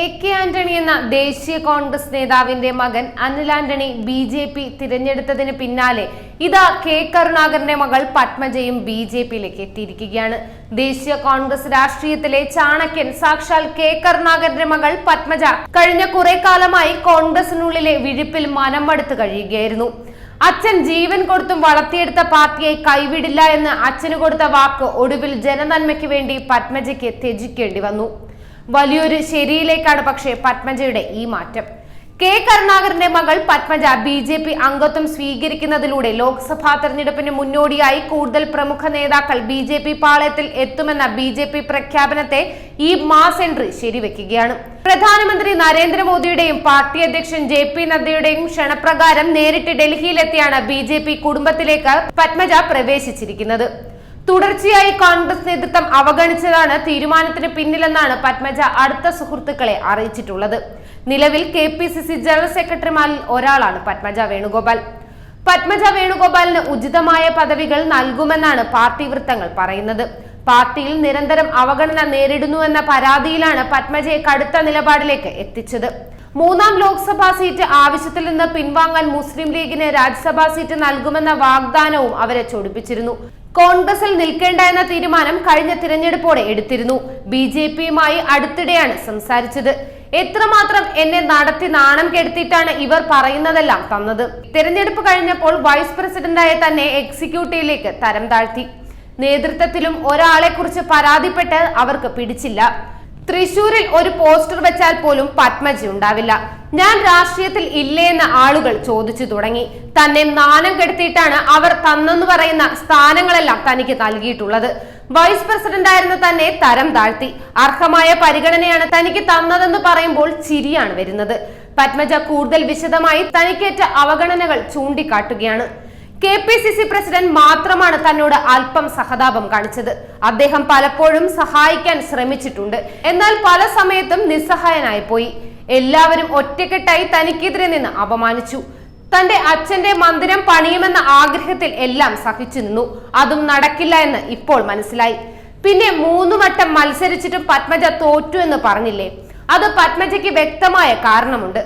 A K Antony എന്ന ദേശീയ കോൺഗ്രസ് നേതാവിന്റെ മകൻ Anil Antony B J P തിരഞ്ഞെടുത്തതിന് പിന്നാലെ ഇതാ കെ കരുണാകരന്റെ മകൾ പത്മജയും ബി ജെ പിയിലേക്ക് എത്തിയിരിക്കുകയാണ്. ദേശീയ കോൺഗ്രസ് രാഷ്ട്രീയത്തിലെ ചാണക്യൻ സാക്ഷാൽ കെ കരുണാകരന്റെ മകൾ പത്മജ കഴിഞ്ഞ കുറെ കാലമായി കോൺഗ്രസിനുള്ളിലെ വിഴിപ്പിൽ മനം മടുത്ത് കഴിയുകയായിരുന്നു. അച്ഛൻ ജീവൻ കൊടുത്തും വളർത്തിയെടുത്ത പാർട്ടിയെ കൈവിടില്ല എന്ന് അച്ഛന് കൊടുത്ത വാക്ക് ഒടുവിൽ ജനനന്മയ്ക്ക് വേണ്ടി പത്മജയ്ക്ക് ത്യജിക്കേണ്ടി വന്നു. വലിയൊരു ശരിയിലേക്കാണ് പക്ഷേ പത്മജയുടെ ഈ മാറ്റം. കെ കരുണാകരന്റെ മകൾ പത്മജ ബി ജെ പി അംഗത്വം സ്വീകരിക്കുന്നതിലൂടെ ലോക്സഭാ തെരഞ്ഞെടുപ്പിന് മുന്നോടിയായി കൂടുതൽ പ്രമുഖ നേതാക്കൾ ബി ജെ പി പാളയത്തിൽ എത്തുമെന്ന ബി ജെ പി പ്രഖ്യാപനത്തെ ഈ മാസ് എൻട്രി ശരിവെക്കുകയാണ്. പ്രധാനമന്ത്രി നരേന്ദ്രമോദിയുടെയും പാർട്ടി അധ്യക്ഷൻ ജെ പി നദ്ദയുടെയും ക്ഷണപ്രകാരം നേരിട്ട് ഡൽഹിയിലെത്തിയാണ് ബി ജെ പി കുടുംബത്തിലേക്ക് പത്മജ പ്രവേശിച്ചിരിക്കുന്നത്. തുടർച്ചയായി കോൺഗ്രസ് നേതൃത്വം അവഗണിച്ചതാണ് തീരുമാനത്തിന് പിന്നിലെന്നാണ് പത്മജ അടുത്ത സുഹൃത്തുക്കളെ അറിയിച്ചിട്ടുള്ളത്. നിലവിൽ K P C C general സെക്രട്ടറിമാരിൽ ഒരാളാണ് പത്മജ വേണുഗോപാൽ. പത്മജ വേണുഗോപാലിന് ഉചിതമായ പദവികൾ നൽകുമെന്നാണ് പാർട്ടി വൃത്തങ്ങൾ പറയുന്നത്. പാർട്ടിയിൽ നിരന്തരം അവഗണന നേരിടുന്നുവെന്ന പരാതിയിലാണ് പത്മജയെ കടുത്ത നിലപാടിലേക്ക് എത്തിച്ചത്. മൂന്നാം ലോക്സഭാ സീറ്റ് ആവശ്യത്തിൽ നിന്ന് പിൻവാങ്ങാൻ മുസ്ലിം ലീഗിന് രാജ്യസഭാ സീറ്റ് നൽകുമെന്ന വാഗ്ദാനവും അവരെ ചൊടിപ്പിച്ചിരുന്നു. കോൺഗ്രസിൽ നിൽക്കേണ്ട എന്ന തീരുമാനം കഴിഞ്ഞ തിരഞ്ഞെടുപ്പോടെ എടുത്തിരുന്നു. ബി ജെ പിയുമായി അടുത്തിടെയാണ് സംസാരിച്ചത്. എത്രമാത്രം എന്നെ നടത്തി നാണം കെടുത്തിയിട്ടാണ് ഇവർ പറയുന്നതെല്ലാം തന്നത്. തിരഞ്ഞെടുപ്പ് കഴിഞ്ഞപ്പോൾ വൈസ് പ്രസിഡന്റായ തന്നെ എക്സിക്യൂട്ടീവിലേക്ക് തരം താഴ്ത്തി. നേതൃത്വത്തിലും ഒരാളെ കുറിച്ച് പരാതിപ്പെട്ട് അവർക്ക് പിടിച്ചില്ല. തൃശൂരിൽ ഒരു പോസ്റ്റർ വെച്ചാൽ പോലും പത്മജി ഉണ്ടാവില്ല. ഞാൻ രാഷ്ട്രീയത്തിൽ ഇല്ലേ ആളുകൾ ചോദിച്ചു തുടങ്ങി. തന്നെ നാണം കെടുത്തിയിട്ടാണ് അവർ തന്നെന്ന് പറയുന്ന സ്ഥാനങ്ങളെല്ലാം തനിക്ക് നൽകിയിട്ടുള്ളത്. വൈസ് പ്രസിഡന്റ് ആയിരുന്നു തന്നെ തരം താഴ്ത്തി. അർഹമായ പരിഗണനയാണ് തനിക്ക് തന്നതെന്ന് പറയുമ്പോൾ ചിരിയാണ് വരുന്നത്. പത്മജ കൂടുതൽ വിശദമായി തനിക്കേറ്റ അവഗണനകൾ ചൂണ്ടിക്കാട്ടുകയാണ്. K P C C president മാത്രമാണ് തന്നോട് അല്പം സഹതാപം കാണിച്ചത്. അദ്ദേഹം പലപ്പോഴും സഹായിക്കാൻ ശ്രമിച്ചിട്ടുണ്ട്. എന്നാൽ പല സമയത്തും നിസ്സഹായനായി പോയി. എല്ലാവരും ഒറ്റക്കെട്ടായി തനിക്കെതിരെ നിന്ന് അപമാനിച്ചു. തന്റെ അച്ഛന്റെ മന്ദിരം പണിയുമെന്ന ആഗ്രഹത്തിൽ എല്ലാം സഹിച്ചു നിന്നു. അതും നടക്കില്ല എന്ന് ഇപ്പോൾ മനസ്സിലായി. പിന്നെ മൂന്നു വട്ടം മത്സരിച്ചിട്ടും പത്മജ തോറ്റു എന്ന് പറഞ്ഞില്ലേ? അത് പത്മജയ്ക്ക് വ്യക്തമായ കാരണമുണ്ട്.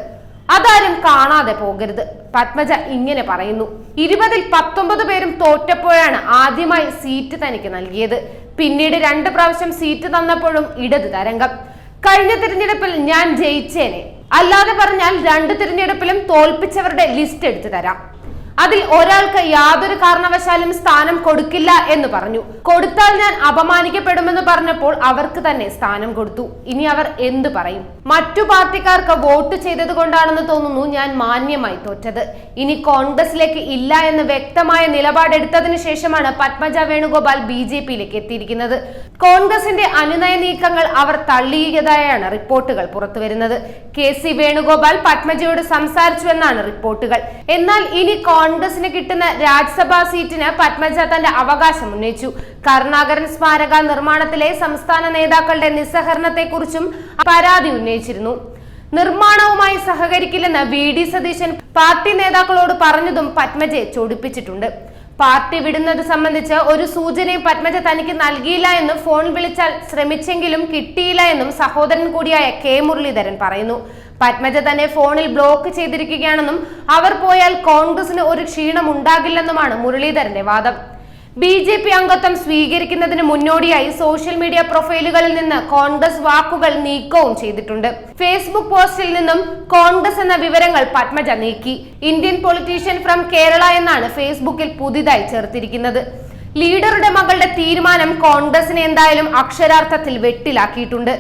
അതാരും കാണാതെ പോകരുത്. പത്മജ ഇങ്ങനെ പറയുന്നു. ഇരുപതിൽ പത്തൊമ്പത് പേരും തോറ്റപ്പോഴാണ് ആദ്യമായി സീറ്റ് തനിക്ക് നൽകിയത്. പിന്നീട് രണ്ട് പ്രാവശ്യം സീറ്റ് തന്നപ്പോഴും ഇടത് തരംഗം. കഴിഞ്ഞ തിരഞ്ഞെടുപ്പിൽ ഞാൻ ജയിച്ചേനെ. അല്ലാതെ പറഞ്ഞാൽ രണ്ട് തിരഞ്ഞെടുപ്പിലും തോൽപ്പിച്ചവരുടെ ലിസ്റ്റ് എടുത്തു തരാം. അതിൽ ഒരാൾക്ക് യാതൊരു കാരണവശാലും സ്ഥാനം കൊടുക്കില്ല എന്ന് പറഞ്ഞു. കൊടുത്താൽ ഞാൻ അപമാനിക്കപ്പെടുമെന്ന് പറഞ്ഞപ്പോൾ അവർക്ക് തന്നെ സ്ഥാനം കൊടുത്തു. ഇനി അവർ എന്തു പറയും? മറ്റു പാർട്ടിക്കാർക്ക് വോട്ട് ചെയ്തത് കൊണ്ടാണെന്ന് തോന്നുന്നു ഞാൻ മാന്യമായി തോറ്റത്. ഇനി കോൺഗ്രസിലേക്ക് ഇല്ല എന്ന് വ്യക്തമായ നിലപാടെടുത്തതിനു ശേഷമാണ് പത്മജ വേണുഗോപാൽ ബി ജെ പിയിലേക്ക് എത്തിയിരിക്കുന്നത്. കോൺഗ്രസിന്റെ അനുനയ നീക്കങ്ങൾ അവർ തള്ളിയതായാണ് റിപ്പോർട്ടുകൾ പുറത്തുവരുന്നത്. കെ സി വേണുഗോപാൽ പത്മജയോട് സംസാരിച്ചുവെന്നാണ് റിപ്പോർട്ടുകൾ. എന്നാൽ ഇനി കോൺഗ്രസിന് കിട്ടുന്ന രാജ്യസഭാ സീറ്റിന് പത്മജ തന്റെ അവകാശം ഉന്നയിച്ചു. കരുണാകരൻ സ്മാരക നിർമ്മാണത്തിലെ സംസ്ഥാന നേതാക്കളുടെ നിസ്സഹരണത്തെക്കുറിച്ചും പരാതി ഉന്നയിച്ചിരുന്നു. നിർമ്മാണവുമായി സഹകരിക്കില്ലെന്ന് വി ഡി സതീശൻ പാർട്ടി നേതാക്കളോട് പറഞ്ഞതും പത്മജയെ ചൊടിപ്പിച്ചിട്ടുണ്ട്. പാർട്ടി വിടുന്നത് സംബന്ധിച്ച് ഒരു സൂചനയും പത്മജ തനിക്ക് നൽകിയില്ല എന്നും ഫോൺ വിളിച്ചാൽ ശ്രമിച്ചെങ്കിലും കിട്ടിയില്ല എന്നും സഹോദരൻ കൂടിയായ കെ മുരളീധരൻ പറയുന്നു. പത്മജ തന്നെ ഫോണിൽ ബ്ലോക്ക് ചെയ്തിരിക്കുകയാണെന്നും അവർ പോയാൽ കോൺഗ്രസിന് ഒരു ക്ഷീണം ഉണ്ടാകില്ലെന്നുമാണ് മുരളീധരന്റെ വാദം. ബി ജെ പി അംഗത്വം സ്വീകരിക്കുന്നതിന് മുന്നോടിയായി സോഷ്യൽ മീഡിയ പ്രൊഫൈലുകളിൽ നിന്ന് കോൺഗ്രസ് വാക്കുകൾ നീക്കവും ചെയ്തിട്ടുണ്ട്. ഫേസ്ബുക്ക് പോസ്റ്റിൽ നിന്നും കോൺഗ്രസ് എന്ന വിവരങ്ങൾ പത്മജ നീക്കി. ഇന്ത്യൻ പൊളിറ്റീഷ്യൻ ഫ്രം കേരള എന്നാണ് ഫേസ്ബുക്കിൽ പുതിയതായി ചേർത്തിരിക്കുന്നത്. ലീഡറുടെ മകളുടെ തീരുമാനം കോൺഗ്രസിനെ എന്തായാലും അക്ഷരാർത്ഥത്തിൽ വെട്ടിലാക്കിയിട്ടുണ്ട്.